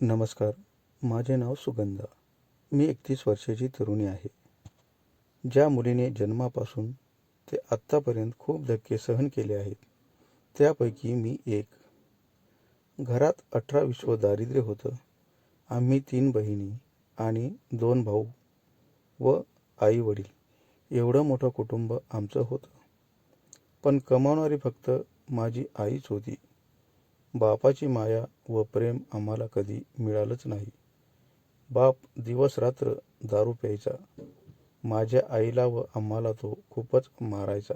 नमस्कार माझे नाव सुगंधा. मी एकतीस वर्षाची तरुणी आहे. ज्या मुलीने जन्मापासून ते आत्तापर्यंत खूप धक्के सहन केले आहेत त्यापैकी मी एक. घरात अठरा विश्व दारिद्र्य होतं. आम्ही तीन बहिणी आणि दोन भाऊ व आई वडील. एवढं मोठं कुटुंब आमचं होतं. पण कमावणारी फक्त माझी आईच होती. बापाची माया व प्रेम आम्हाला कधी मिळालंच नाही. बाप दिवस रात्र दारू प्यायचा. माझ्या आईला व आम्हाला तो खूपच मारायचा.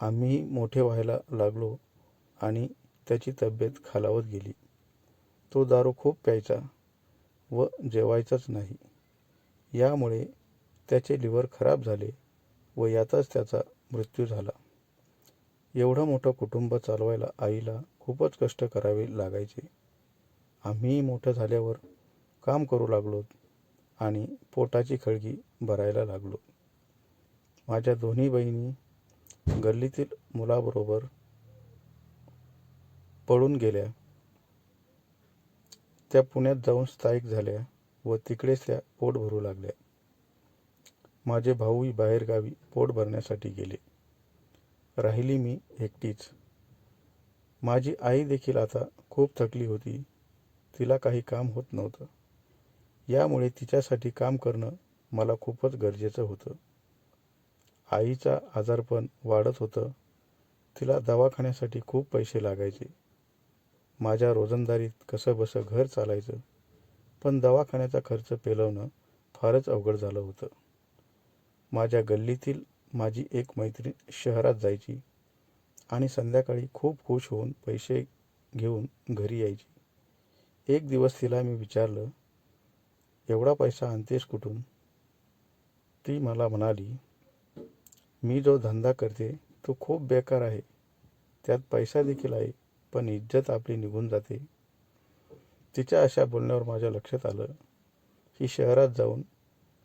आम्ही मोठे व्हायला लागलो आणि त्याची तब्येत खालावत गेली. तो दारू खूप प्यायचा व जेवायचाच नाही. यामुळे त्याचे लिव्हर खराब झाले व यातच त्याचा मृत्यू झाला. एवढं मोठं कुटुंब चालवायला आईला खूपच कष्ट करावे लागायचे. आम्ही मोठं झाल्यावर काम करू लागलो आणि पोटाची खळगी भरायला लागलो. माझ्या दोन्ही बहिणी गल्लीतील मुलाबरोबर पळून गेल्या. त्या पुण्यात जाऊन स्थायिक झाल्या व तिकडेच त्या पोट भरू लागल्या. माझे भाऊही बाहेरगावी पोट भरण्यासाठी गेले. राहिली मी एकटीच. माझी आई देखील आता खूप थकली होती. तिला काही काम होत नव्हतं. यामुळे तिच्यासाठी काम करणं मला खूपच गरजेचं होतं. आईचा आजारपण वाढत होतं. तिला दवाखान्यासाठी खूप पैसे लागायचे. माझ्या रोजंदारीत कसं बसं घर चालायचं पण दवाखान्याचा खर्च पेलवणं फारच अवघड झालं होतं. माझ्या गल्लीतील माझी एक मैत्रीण शहरात जायची. आणि संध्याकाळी खूप खुश होऊन पैसे घेऊन घरी यायची. एक दिवस तिला मी विचारलं एवढा पैसा आणतेस कुठून? ती मला म्हणाली मी जो धंदा करते तो खूप बेकार आहे. त्यात पैसा देखील आहे पण इज्जत आपली निघून जाते. तिच्या अशा बोलण्यावर माझ्या लक्षात आलं ही शहरात जाऊन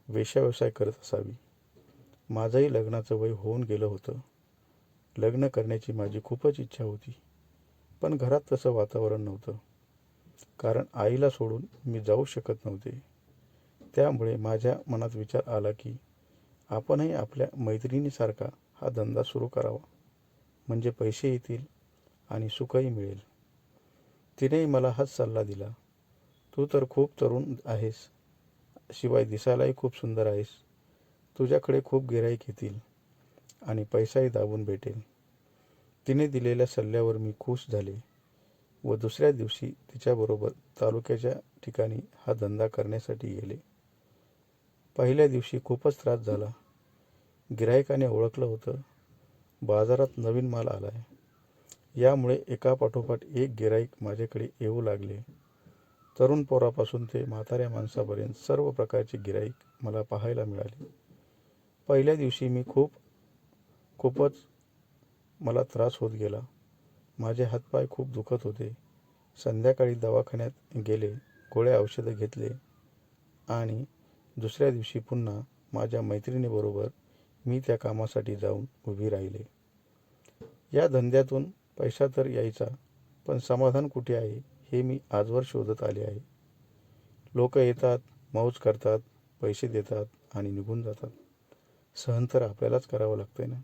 वेश्याव्यवसाय करत असावी. माझंही लग्नाचं वय होऊन गेलं होतं. लग्न करण्याची माझी खूपच इच्छा होती. पण घरात तसं वातावरण नव्हतं. कारण आईला सोडून मी जाऊ शकत नव्हते. त्यामुळे माझ्या मनात विचार आला की आपणही आपल्या मैत्रिणीसारखा हा धंदा सुरू करावा. म्हणजे पैसे येतील आणि सुखही मिळेल. तिनेही मला हाच सल्ला दिला. तू तर खूप तरुण आहेस. शिवाय दिसायलाही खूप सुंदर आहेस. तुझ्याकडे खूप गिराईक येतील. आणि पैसाही दाबून भेटेल तिने दिलेल्या सल्ल्यावर मी खुश झाले व दुसऱ्या दिवशी तिच्याबरोबर तालुक्याच्या ठिकाणी हा धंदा करण्यासाठी गेले. पहिल्या दिवशी खूपच त्रास झाला. गिरायकाने ओळखलं होतं बाजारात नवीन माल आला आहे यामुळे एकापाठोपाठ एक गिराईक माझ्याकडे येऊ लागले. तरुण पोरापासून ते म्हाताऱ्या माणसापर्यंत सर्व प्रकारचे गिराईक मला पाहायला मिळाले. पहिल्या दिवशी मी खूप खूपच मला त्रास होत गेला. माझे हातपाय खूप दुखत होते. संध्याकाळी दवाखान्यात गेले गोळ्या औषधं घेतले आणि दुसऱ्या दिवशी पुन्हा माझ्या मैत्रिणीबरोबर मी त्या कामासाठी जाऊन उभी राहिले. या धंद्यातून पैसा तर यायचा पण समाधान कुठे आहे हे मी आजवर शोधत आले आहे. लोक येतात मौज करतात पैसे देतात आणि निघून जातात. सहन तर आपल्यालाच करावं लागतंय ना?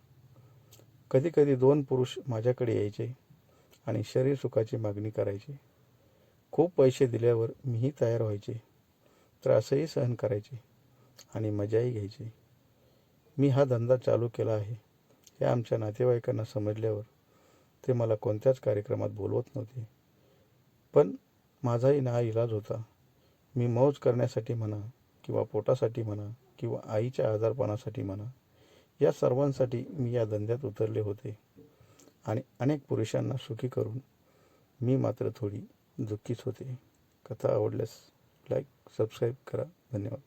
कधीकधी दोन पुरुष माझ्याकडे यायचे आणि शरीर सुखाची मागणी करायचे. खूप पैसे दिल्यावर मीही तयार व्हायचे. त्रासही सहन करायचे आणि मजाही घ्यायची. मी हा धंदा चालू केला आहे. हे आमच्या नातेवाईकांना समजल्यावर ते मला कोणत्याच कार्यक्रमात बोलवत नव्हते. पण माझाही ना इलाज होता. मी मौज करण्यासाठी म्हणा किंवा पोटासाठी म्हणा किंवा आईच्या आजारपणासाठी म्हणा या सर्वांसाठी मी या धंद्यात उतरले होते. आणि अनेक पुरुषांना सुखी करून मी मात्र थोडी दुःखीच होते. कथा आवडल्यास लाईक सबस्क्राईब करा. धन्यवाद.